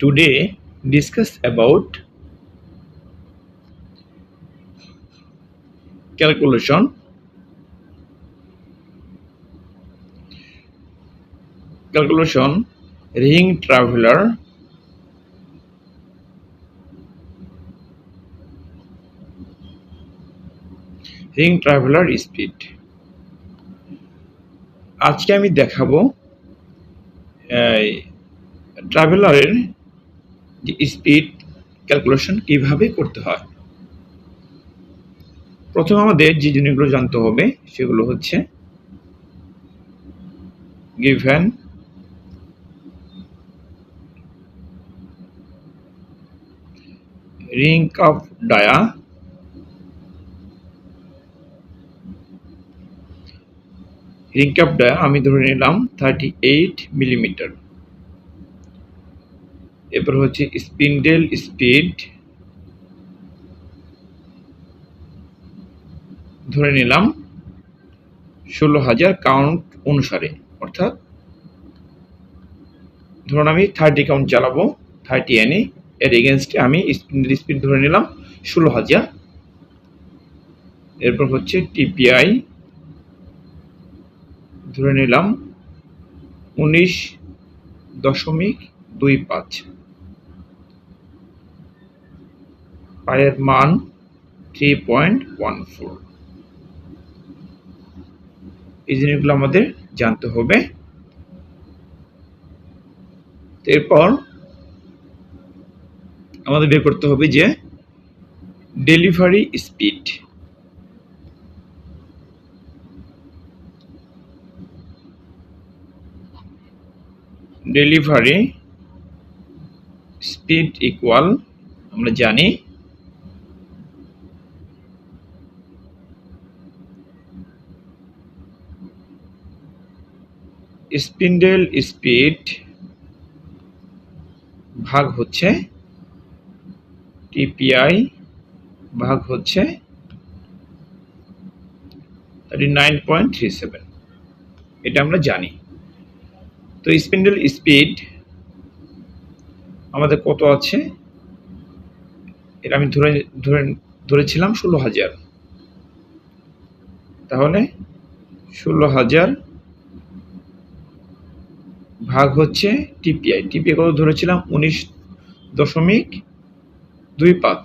today discuss about calculation calculation ring traveler ring traveller speed আজকে আমি দেখাবো ট্রাভেলারের speed calculation কীভাবে করতে হয়। প্রথমে আমাদের যে জিনিসগুলো জানতে হবে সেগুলো হচ্ছে given ring of dia ring ক্যাপটা আমি ধরে নিলাম থার্টি এইট মিলিমিটার এরপর হচ্ছে স্পিন্ডেল স্পিড। ধরে নিলাম ষোলো হাজার কাউন্ট অনুসারে, অর্থাৎ ধরুন আমি থার্টি কাউন্ট চালাবো থার্টি এনে এর এগেনস্টে আমি স্পিন্ডেল স্পিড ধরে নিলাম ষোলো হাজার। এরপর হচ্ছে টিপিআই ধরে নিলাম উনিশ দশমিক দুই পাঁচ। পায়ের মান থ্রি পয়েন্ট ওয়ান ফোর এই জিনিসগুলো আমাদের জানতে হবে। এরপর আমাদের বের করতে হবে যে delivery speed. Delivery speed equal আমরা জানি স্পিন্ডেল স্পিড ভাগ হচ্ছে টিপিআই ভাগ হচ্ছে thirty nine point three seven এটা আমরা জানি। তো স্পিন্ডেল স্পিড আমাদের কত আছে? এটা আমি ধরে ধরে, ধরেছিলাম ষোলো হাজার। তাহলে ষোলো হাজার ভাগ হচ্ছে টিপিআই। টিপিআই কত ধরেছিলাম? উনিশ দশমিক দুই পাঁচ।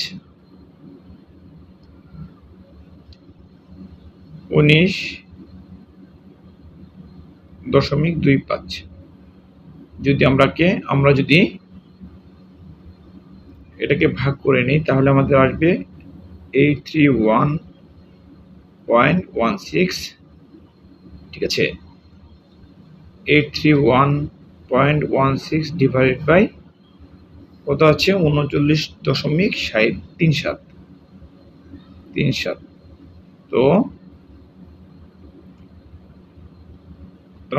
উনিশ দশমিক দুই পাঁচ। যদি আমরাকে, আমরা যদি এটাকে ভাগ করে নিই, তাহলে আমাদের আসবে eight three one point one six. ঠিক আছে? Eight three one point one six divided by কত আছে? উনচল্লিশ দশমিক ষাট তিন সাত। তিন সাত। তো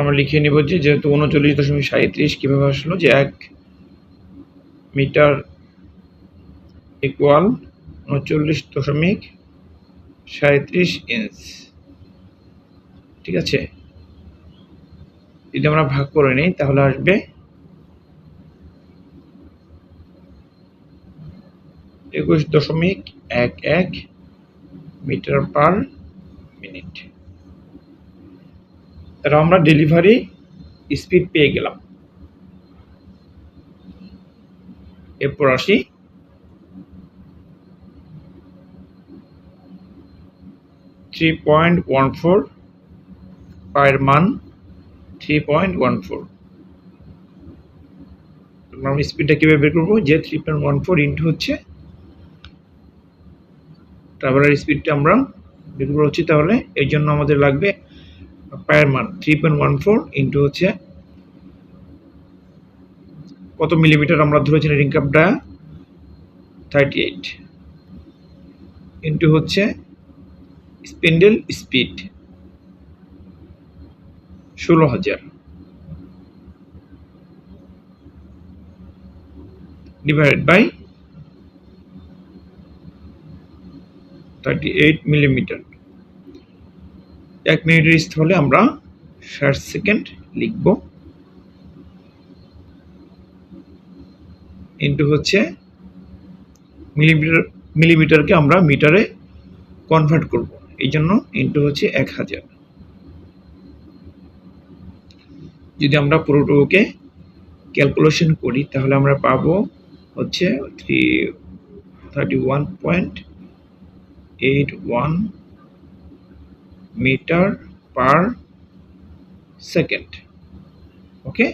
আমরা লিখে নিব যে যেহেতু উনচল্লিশ দশমিক সাঁত্রিশ কীভাবে আসলো? যে এক মিটার ইকুয়াল উনচল্লিশ দশমিক সাঁত্রিশ ইঞ্চ ঠিক আছে? যদি আমরা ভাগ করে নিই, তাহলে আসবে একুশ দশমিক এক এক মিটার পার মিনিট। তাহলে আমরা ডেলিভারি স্পিড পেয়ে গেলাম। এরপর আসি। থ্রি পয়েন্ট ওয়ান ফোর পায়ের মান থ্রি পয়েন্ট ওয়ান ফোর আমরা স্পিডটা কীভাবে বের করব? যে three point one four into হচ্ছে ট্রাভেলার স্পিডটা আমরা বের করে হচ্ছে তাহলে এই জন্য আমাদের লাগবে পায়ের মান three point one four into হচ্ছে, কত মিলিমিটার আমরা ধরেছিলাম রিং কাপটা থার্টি এইট ইন্টু হচ্ছে স্পেন্ডেল স্পিড ষোলো হাজার। Divided by thirty eight millimetre এক মিনিটের স্থলে আমরা ষাট সেকেন্ড লিখব। ইন্টু হচ্ছে মিলিমিটার মিলিমিটারকে আমরা মিটারে কনভার্ট করব। এই জন্য ইন্টু হচ্ছে এক হাজার। যদি আমরা পুরোটুকুকে ক্যালকুলেশন করি, তাহলে আমরা পাবো হচ্ছে three thirty one point eight one metre per second okay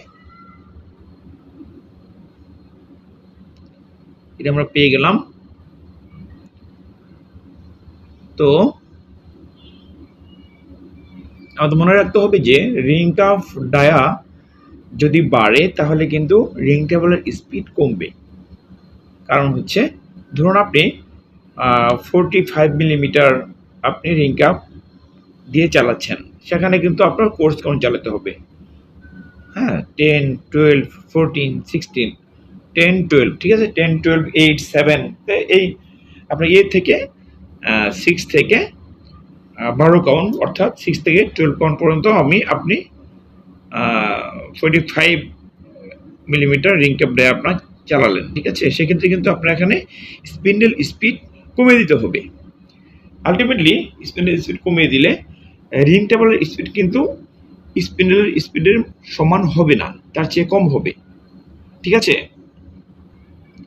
এটা আমরা পেয়ে গেলাম। তো আমাদের মনে রাখতে হবে যে রিং অফ ডায়া যদি বাড়ে, তাহলে কিন্তু রিং টেবলের স্পিড কমবে। কারণ হচ্ছে, ধরুন আপনি ফোরটি ফাইভ মিলিমিটার আপনি রিং কাপ দিয়ে চালাচ্ছেন। সেখানে কিন্তু আপনার কোর্স কাউন্ট চালাতে হবে। হ্যাঁ ten twelve fourteen sixteen ten twelve ঠিক আছে? টেন টুয়েলভ এইট সেভেন এই আপনার এ থেকে সিক্স থেকে বারো কাউন্ট অর্থাৎ সিক্স থেকে টুয়েলভ কাউন্ট পর্যন্ত আমি আপনি forty five millimetre ring cap day আপনার চালালেন, ঠিক আছে? সেক্ষেত্রে কিন্তু আপনার এখানে স্পিন্ডেল স্পিড কমিয়ে দিতে হবে। আলটিমেটলি স্পিন্ডেল স্পিড কমিয়ে দিলে রিং টেবলের স্পিড কিন্তু স্পিন্ডেলের স্পিডের সমান হবে না, তার চেয়ে কম হবে, ঠিক আছে?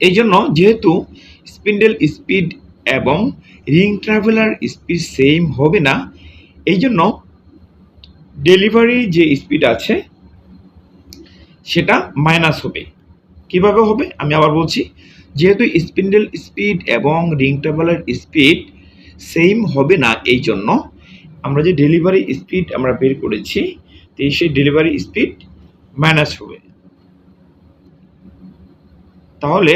এই জন্য যেহেতু স্পিন্ডেল স্পিড এবং রিং ট্রাভেলার স্পিড সেম হবে না। এই জন্য ডেলিভারি যে স্পিড আছে, সেটা মাইনাস হবে। কীভাবে হবে? আমি আবার বলছি, যেহেতু স্পিন্ডেল স্পিড এবং রিং ট্রাভেলার স্পিড সেম হবে না এই জন্য আমরা যে ডেলিভারি স্পিড আমরা বের করেছি, তো সেই ডেলিভারি স্পিড মাইনাস হবে। তাহলে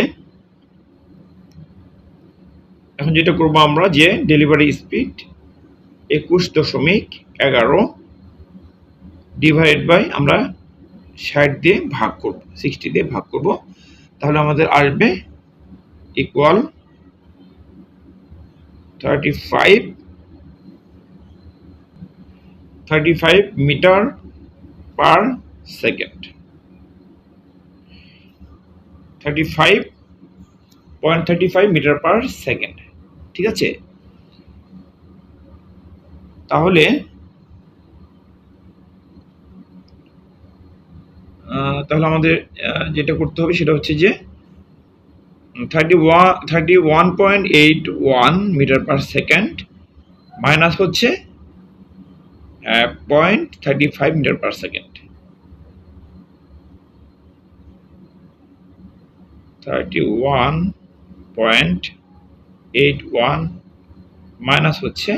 এখন যেটা করব আমরা যে ডেলিভারি স্পিড একুশ দশমিক এগারো ডিভাইড বাই আমরা ষাট দিয়ে ভাগ করব সিক্সটি দিয়ে ভাগ করব, তাহলে আমাদের আসবে equal thirty five thirty five metre per second thirty five point thirty five metre per second ঠিক আছে? তাহলে তাহলে আমাদের যেটা করতে হবে সেটা হচ্ছে যে thirty one thirty one point eight one metre per second minus হচ্ছে point thirty five metre per second. Thirty one point eight one minus হচ্ছে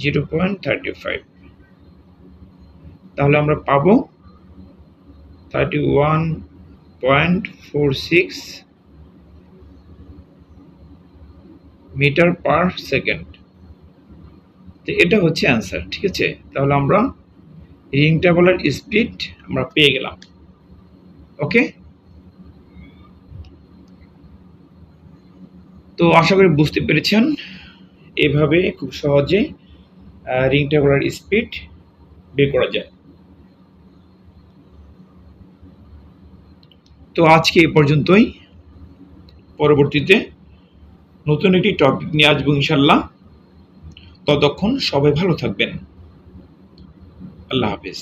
জিরো পয়েন্ট থার্টি ফাইভ তাহলে আমরা পাবো thirty one point four six metre per second তো এটা হচ্ছে answer ঠিক আছে? তাহলে আমরা রিং টেবলের স্পিড আমরা পেয়ে গেলাম। ওকে তো আশা করি বুঝতে পেরেছেন। এভাবে খুব সহজে রিং টেবলের স্পিড বের করা যায়। তো আজকে এ পর্যন্তই। পরবর্তীতে নতুন একটি টপিক নিয়ে আসব ইনশাল্লাহ ততক্ষণ সবাই ভালো থাকবেন। আল্লাহ হাফিজ।